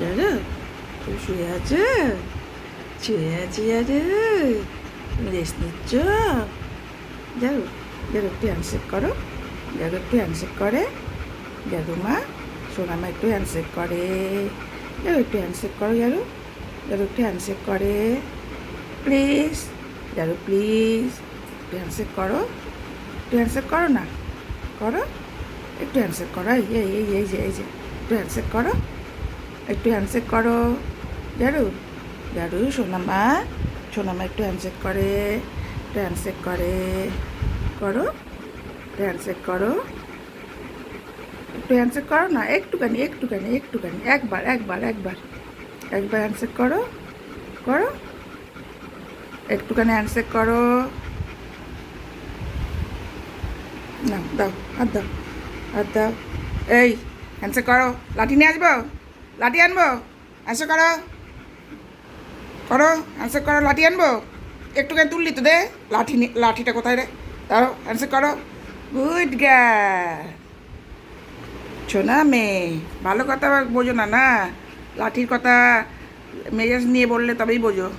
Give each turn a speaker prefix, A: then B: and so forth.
A: জানো তুই শুয়ে আছে শুয়ে আছি আরে রেস্ট নিচ্ছ? যাও যাও একটু হ্যান্ডশেক করো। যাও একটু হ্যান্ডশেক করে। যাদু মা সোনামা একটু হ্যান্ডশেক করে। যাও একটু হ্যান্ডশেক করো যারু যারু একটু হ্যান্ডশেক করে। প্লিজ যারু প্লিজ একটু হ্যান্ডশেক করো। একটু হ্যান্ডশেক করো না? করো? একটু হ্যান্ডশেক করো। এই এই এই যে এই যে, একটু হ্যান্ডশেক করো। একটু হ্যান্ডশেক করো। জারু? জারু, সোনামা? সোনামা একটু হ্যান্ডশেক করে, একটু হ্যান্ডশেক করে। করো? একটু হ্যান্ডশেক করো। একটু হ্যান্ডশেক করো না, একটুখানি একটুখানি একটুখানি। একবার একবার একবার। একবার হ্যান্ডশেক করো। করো? একটুখানি হ্যান্ডশেক করো। না দাও আর দাও আর দাও। এই হ্যান্ডশেক করো। লাঠি নিয়ে আসব? লাঠি আনব? আসো করো। করো হ্যান্ডশেক করো, লাঠি আনব? একটুখানি তুললি তো দে। লাঠি নি- লাঠিটা কোথায় রে? দাও হ্যান্ডশেক করো। গুড গা শোনা মেয়ে, ভালো কথা বোঝো না না? লাঠির কথা মেজাজ নিয়ে বললে তবেই বোঝো।